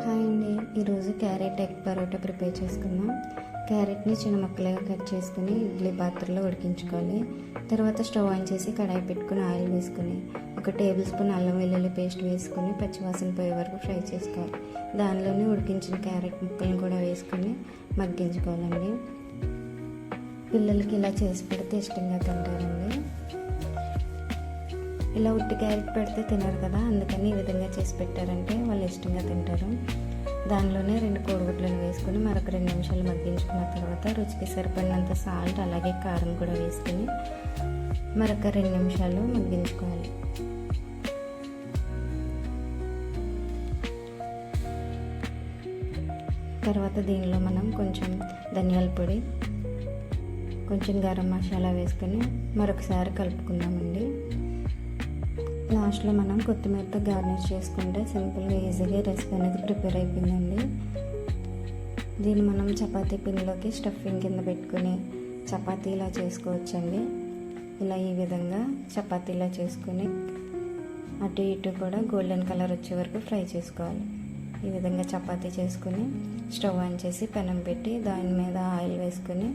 Hi అండి. ఈరోజు carrot egg parotta prepare చేసుకుందాం. క్యారెట్ని చిన్న ముక్కలుగా కట్ చేసుకుని ఇడ్లీ పాత్రలో ఉడికించుకోవాలి. తర్వాత స్టవ్ ఆన్ చేసి కడాయి పెట్టుకుని ఆయిల్ వేసుకుని ఒక టేబుల్ స్పూన్ అల్లం వెల్లుల్లి పేస్ట్ వేసుకుని పచ్చివాసన పోయే వరకు ఫ్రై చేసుకోవాలి. దానిలోనే ఉడికించిన క్యారెట్ ముక్కలను కూడా వేసుకుని మగ్గించుకోవాలండి. పిల్లలకి ఇలా చేసి పెడితే ఇష్టంగా తింటారండి. ఇలా ఉట్టి క్యారెట్ పెడితే తినరు కదా అందుకని ఈ విధంగా చేసి పెట్టారంటే వాళ్ళు ఇష్టంగా తింటారు. దానిలోనే రెండు కోడిగుడ్లను వేసుకొని మరొక రెండు నిమిషాలు మగ్గించుకున్న తర్వాత రుచికి సరిపడినంత సాల్ట్ అలాగే కారం కూడా వేసుకొని మరొక రెండు నిమిషాలు మగ్గించుకోవాలి. తర్వాత దీనిలో మనం కొంచెం ధనియాల పొడి కొంచెం గరం మసాలా వేసుకొని మరొకసారి కలుపుకుందామండి. లాస్ట్లో మనం కొత్తిమీరతో గార్నిష్ చేసుకుంటే సింపుల్గా ఈజీగా రెసిపీ అనేది ప్రిపేర్ అయిపోయిందండి. దీన్ని మనం చపాతీ పిండిలోకి స్టఫింగ్ కింద పెట్టుకుని చపాతీ ఇలా చేసుకోవచ్చండి. ఇలా ఈ విధంగా చపాతీలా చేసుకుని అటు ఇటు కూడా గోల్డెన్ కలర్ వచ్చే వరకు ఫ్రై చేసుకోవాలి. ఈ విధంగా చపాతీ చేసుకుని స్టవ్ ఆన్ చేసి పెనం పెట్టి దాని మీద ఆయిల్ వేసుకొని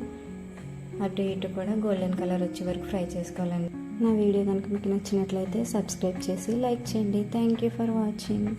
అటు ఇటు కూడా గోల్డెన్ కలర్ వచ్చే వరకు ఫ్రై చేసుకోవాలండి. నా వీడియో కనుక మీకు నచ్చినట్లయితే సబ్స్క్రైబ్ చేసి లైక్ చేయండి. Thank you for watching